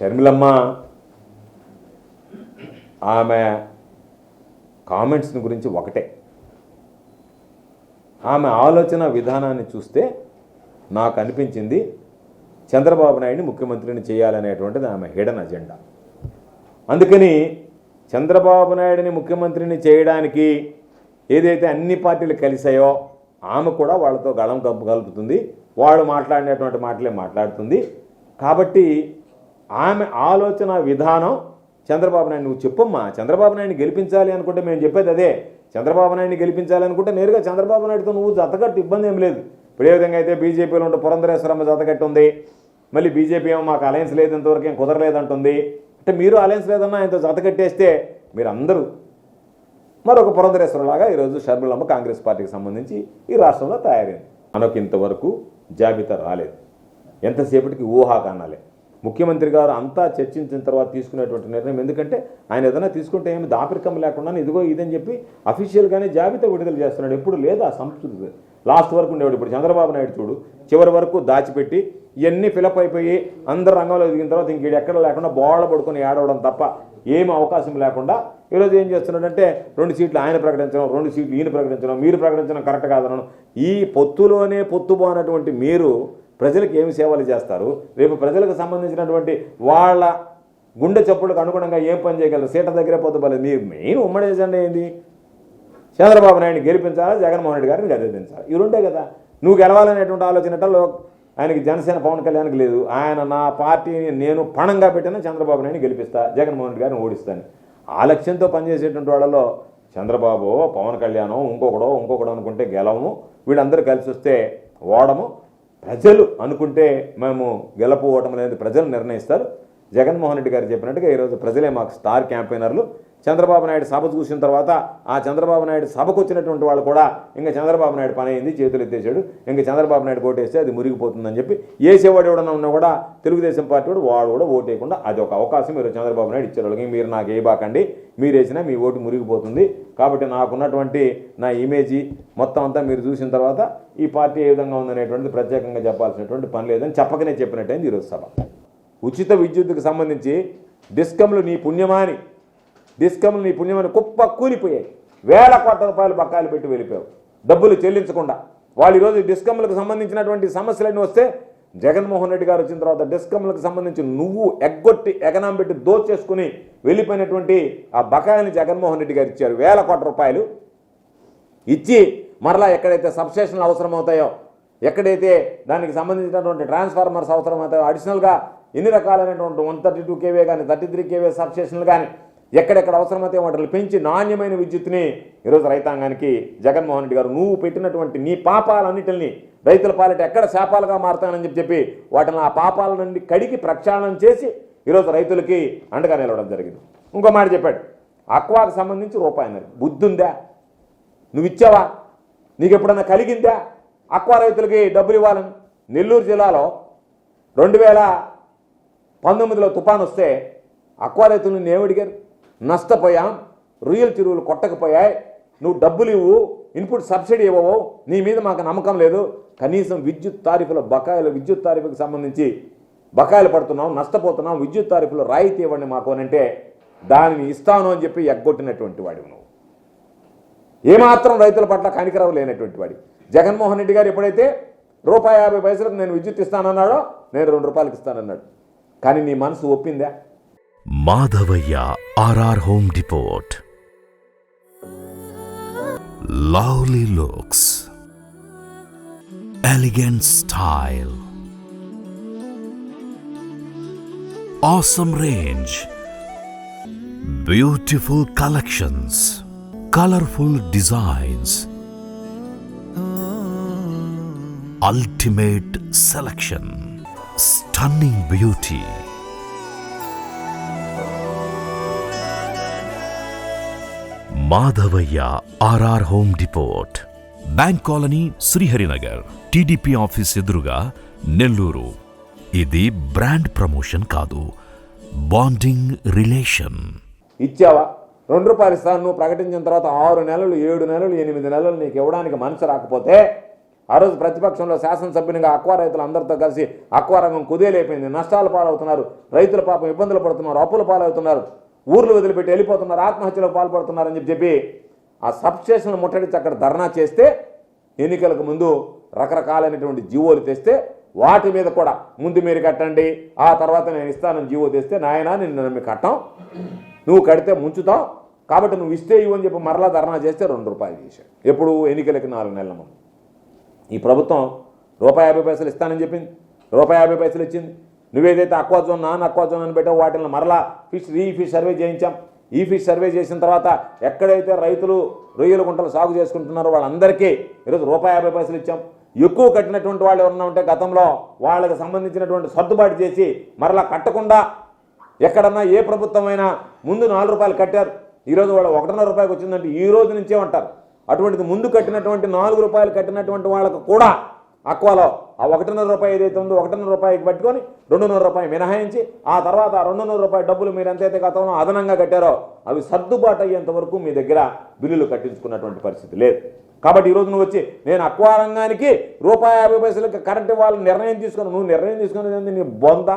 షర్మిలమ్మ ఆమె కామెంట్స్ని గురించి ఒకటే. ఆమె ఆలోచన విధానాన్ని చూస్తే నాకు అనిపించింది చంద్రబాబు నాయుడిని ముఖ్యమంత్రిని చేయాలనేటువంటిది ఆమె హిడన్ అజెండా. అందుకని చంద్రబాబు నాయుడిని ముఖ్యమంత్రిని చేయడానికి ఏదైతే అన్ని పార్టీలు కలిసాయో ఆమె కూడా వాళ్ళతో గళం కప్పు కలుపుతుంది వాళ్ళు మాట్లాడినటువంటి మాటలే మాట్లాడుతుంది. కాబట్టి ఆమె ఆలోచన విధానం చంద్రబాబు నాయుడు నువ్వు చెప్పమ్మా చంద్రబాబు నాయుడిని గెలిపించాలి అనుకుంటే మేము చెప్పేది అదే. చంద్రబాబు నాయుడిని గెలిపించాలి అనుకుంటే నేరుగా చంద్రబాబు నాయుడుతో నువ్వు జతకట్టు ఇబ్బంది ఏం లేదు. ఇప్పుడు ఏ విధంగా అయితే బీజేపీలో ఉంటే పురంధరేశ్వరమ్మ జతకట్టు ఉంది. మళ్ళీ బీజేపీ ఏమో మాకు అలయన్స్ లేదు ఇంతవరకు ఏం కుదరలేదంటుంది. అంటే మీరు అలయన్స్ లేదన్నా ఆయనతో జతకట్టేస్తే మీరు అందరూ మరొక పురంధరేశ్వరలాగా ఈరోజు షర్మిలమ్మ కాంగ్రెస్ పార్టీకి సంబంధించి ఈ రాష్ట్రంలో తయారైంది. మనకు ఇంతవరకు జాబితా రాలేదు. ఎంతసేపటికి ఊహాగానాలే. ముఖ్యమంత్రి గారు అంతా చర్చించిన తర్వాత తీసుకునేటువంటి నిర్ణయం. ఎందుకంటే ఆయన ఏదైనా తీసుకుంటే ఏమి దాపరికం లేకుండా ఇదిగో ఇదని చెప్పి అఫీషియల్గానే జాబితా విడుదల చేస్తున్నాడు. ఎప్పుడు లేదు ఆ సంస్కృతి. లాస్ట్ వరకు ఉండేవాడు. ఇప్పుడు చంద్రబాబు నాయుడు చూడు చివరి వరకు దాచిపెట్టి ఇవన్నీ ఫిలప్ అయిపోయి అందరు రంగంలో దిగిన తర్వాత ఇంక ఎక్కడ లేకుండా బోళ్ళ పడుకొని ఏడవడం తప్ప ఏమి అవకాశం లేకుండా ఈరోజు ఏం చేస్తున్నాడంటే రెండు సీట్లు ఆయన ప్రకటించడం రెండు సీట్లు ఈయన ప్రకటించడం మీరు ప్రకటించడం కరెక్ట్ కాదనడం. ఈ పొత్తులోనే పొత్తు మీరు ప్రజలకు ఏమి సేవలు చేస్తారు? రేపు ప్రజలకు సంబంధించినటువంటి వాళ్ళ గుండె చప్పుడుకు అనుగుణంగా ఏం పని చేయగలరు? సీట దగ్గరే పోతే మీ మెయిన్ ఉమ్మడి ఎజెండా ఏంది? చంద్రబాబు నాయుడిని గెలిపించాలా? జగన్మోహన్ రెడ్డి గారిని గెలిపించాలి? ఇవి రెండే కదా. నువ్వు గెలవాలనేటువంటి ఆలోచనటలో ఆయనకి జనసేన పవన్ కళ్యాణ్కి లేదు. ఆయన నా పార్టీని నేను పణంగా పెట్టిన చంద్రబాబు నాయుడిని గెలిపిస్తా. జగన్మోహన్ రెడ్డి గారిని ఓడిస్తాను. ఆ లక్ష్యంతో పనిచేసేటువంటి వాళ్ళలో చంద్రబాబు పవన్ కళ్యాణం ఇంకొకడో ఇంకొకడో అనుకుంటే గెలవము. వీళ్ళందరూ కలిసి వస్తే ఓడము. ప్రజలు అనుకుంటే మేము గెలపు అనేది ప్రజలు నిర్ణయిస్తారు. జగన్మోహన్ రెడ్డి గారు చెప్పినట్టుగా ఈరోజు ప్రజలే మాకు స్టార్ క్యాంపెయినర్లు. చంద్రబాబు నాయుడు సభ చూసిన తర్వాత ఆ చంద్రబాబు నాయుడు సభకు వచ్చినటువంటి వాళ్ళు కూడా ఇంకా చంద్రబాబు నాయుడు పని అయింది చేతులు ఎత్తేసాడు ఇంకా చంద్రబాబు నాయుడు ఓటేస్తే అది మురిగిపోతుందని చెప్పి ఏసేవాడు ఎవడన్నా ఉన్నా కూడా తెలుగుదేశం పార్టీ వాడు వాడు కూడా ఓటేయకుండా అది ఒక అవకాశం మీరు చంద్రబాబు నాయుడు ఇచ్చారు. వాళ్ళకి మీరు నాకు వేయబాకండి మీరు వేసినా మీ ఓటు మురిగిపోతుంది. కాబట్టి నాకున్నటువంటి నా ఇమేజీ మొత్తం అంతా మీరు చూసిన తర్వాత ఈ పార్టీ ఏ విధంగా ఉందనేటువంటిది ప్రత్యేకంగా చెప్పాల్సినటువంటి పని లేదని చెప్పకనే చెప్పినట్టయింది ఈరోజు సభ. ఉచిత విద్యుత్తుకు సంబంధించి డిస్కంలు నీ పుణ్యమాని డిస్కమ్లు నీ పుణ్యమని కుప్ప కూలిపోయాయి. వేల కోట్ల రూపాయలు బకాయిలు పెట్టి వెళ్ళిపోయావు. డబ్బులు చెల్లించకుండా. వాళ్ళు ఈరోజు డిస్కమ్లకు సంబంధించినటువంటి సమస్యలన్నీ వస్తే జగన్మోహన్ రెడ్డి గారు వచ్చిన తర్వాత డిస్కమ్లకు సంబంధించి నువ్వు ఎగ్గొట్టి ఎగనాం పెట్టి దోచేసుకుని వెళ్ళిపోయినటువంటి ఆ బకాయిని జగన్మోహన్ రెడ్డి గారు ఇచ్చారు. వేల కోట్ల రూపాయలు ఇచ్చి మరలా ఎక్కడైతే సబ్స్టేషన్లు అవసరం అవుతాయో ఎక్కడైతే దానికి సంబంధించినటువంటి ట్రాన్స్ఫార్మర్స్ అవసరం అవుతాయో అడిషనల్గా ఎన్ని రకాలైనటువంటి వన్ థర్టీ టూ కేవే కానీ థర్టీ త్రీ కేవే సబ్స్టేషన్లు కానీ ఎక్కడెక్కడ అవసరమైతే వాటిని పెంచి నాణ్యమైన విద్యుత్ని ఈరోజు రైతాంగానికి జగన్మోహన్ రెడ్డి గారు నువ్వు పెట్టినటువంటి నీ పాపాలన్నిటిని రైతుల పాలిట ఎక్కడ శాపాలుగా మారుతానని చెప్పి చెప్పి వాటిని ఆ పాపాల నుండి కడిగి ప్రక్షాళనం చేసి ఈరోజు రైతులకి అండగా నిలవడం జరిగింది. ఇంకో మాట చెప్పాడు. అక్వాకు సంబంధించి రూపాయి బుద్ధి ఉందా నువ్వు ఇచ్చావా? నీకు ఎప్పుడన్నా కలిగిందా? అక్వా రైతులకి డబ్బులు ఇవ్వాలని? నెల్లూరు జిల్లాలో రెండు వేల పంతొమ్మిదిలో తుఫాన్ వస్తే అక్వా రైతులు నేను ఏమడిగారు? నష్టపోయాం రొయ్యల చెరువులు కొట్టకపోయాయి నువ్వు డబ్బులు ఇవ్వు ఇన్పుట్ సబ్సిడీ ఇవ్వవు నీ మీద మాకు నమ్మకం లేదు. కనీసం విద్యుత్ తారీఫుల బకాయిలు విద్యుత్ తారీఫుకి సంబంధించి బకాయిలు పడుతున్నాం నష్టపోతున్నాం విద్యుత్ తారీఫులు రాయితీ ఇవ్వండి మాకు అని అంటే దానిని ఇస్తాను అని చెప్పి ఎగ్గొట్టినటువంటి వాడివి నువ్వు. ఏమాత్రం రైతుల పట్ల కనికరవ లేనటువంటి వాడి జగన్మోహన్ రెడ్డి గారు ఎప్పుడైతే రూపాయి యాభై పైసలకు నేను విద్యుత్ ఇస్తానన్నాడో నేను రెండు రూపాయలకి ఇస్తానన్నాడు. కానీ నీ మనసు ఒప్పిందా? Madhavaya R R home depot lovely looks elegant style awesome range, beautiful collections, colorful designs, ultimate selection, stunning beauty. Madhavayya R R home depot bank colony Sriharinagar. TDP office ఎదురుగా నెల్లూరు. ఇది బ్రాండ్ ప్రమోషన్ కాదు bonding relation. ఇచ్చావా? రెండు రూపాయలు ఇస్తాను నువ్వు ప్రకటించిన తర్వాత ఆరు నెలలు ఏడు నెలలు ఎనిమిది నెలలు నీకు ఇవ్వడానికి మనసు రాకపోతే ఆ రోజు ప్రతిపక్షంలో శాసనసభ్యునిగా అక్వా రైతులు అందరితో కలిసి అక్వా రంగం కుదేలైపోయింది. నష్టాలు పాలవుతున్నారు రైతుల పాపం ఇబ్బందులు పడుతున్నారు అప్పుల పాలవుతున్నారు. ఊర్లు వదిలిపెట్టి వెళ్ళిపోతున్నారు ఆత్మహత్యలకు పాల్పడుతున్నారని చెప్పి చెప్పి ఆ సబ్స్టేషన్ ముట్టడిచి అక్కడ ధర్నా చేస్తే ఎన్నికలకు ముందు రకరకాలైనటువంటి జీవోలు తెస్తే వాటి మీద కూడా ముందు మీరు కట్టండి ఆ తర్వాత నేను ఇస్తానని జీవో తెస్తే నాయనా నిన్ను నమ్మి కట్టం. నువ్వు కడితే ముంచుతావు కాబట్టి నువ్వు ఇస్తే ఇవ్వు అని చెప్పి మరలా ధర్నా చేస్తే రెండు రూపాయలు చేశాడు. ఎప్పుడు ఎన్నికలకి నాలుగు నెలల ముందు. ఈ ప్రభుత్వం రూపాయి యాభై పైసలు ఇస్తానని చెప్పింది. రూపాయి యాభై పైసలు ఇచ్చింది. నువ్వేదైతే అక్వాజోన్ నాన్ అక్వాజోన్ అని పెట్టావు వాటిని మరలా ఫిష్ రీ ఫిష్ సర్వే చేయించాం. ఈ ఫిష్ సర్వే చేసిన తర్వాత ఎక్కడైతే రైతులు రొయ్యల గుంటలు సాగు చేసుకుంటున్నారో వాళ్ళందరికీ ఈరోజు రూపాయి యాభై పైసలు ఇచ్చాం. ఎక్కువ కట్టినటువంటి వాళ్ళు ఎవరన్నా ఉంటే గతంలో వాళ్ళకి సంబంధించినటువంటి సర్దుబాటు చేసి మరలా కట్టకుండా ఎక్కడన్నా ఏ ప్రభుత్వమైనా ముందు నాలుగు రూపాయలు కట్టారు. ఈరోజు వాళ్ళు ఒకటిన్నర రూపాయలు వచ్చిందంటే ఈ రోజు నుంచే ఉంటారు. అటువంటిది ముందు కట్టినటువంటి నాలుగు రూపాయలు కట్టినటువంటి వాళ్ళకు కూడా అక్వాలో ఆ ఒకటిన్నర రూపాయి ఏదైతే ఉందో ఒకటిన్నర రూపాయికి పట్టుకొని రెండున్నర రూపాయలు మినహాయించి ఆ తర్వాత ఆ రెండున్నర రూపాయల డబ్బులు మీరు ఎంతైతే గతంలో అదనంగా కట్టారో అవి సర్దుబాటు అయ్యేంత వరకు మీ దగ్గర బిల్లులు కట్టించుకున్నటువంటి పరిస్థితి లేదు. కాబట్టి ఈరోజు నువ్వు వచ్చి నేను అక్వారంగానికి రూపాయి యాభై పైసలకి కరెంట్ ఇవ్వాలని నిర్ణయం తీసుకుని నువ్వు నిర్ణయం తీసుకునేది నీ బొందా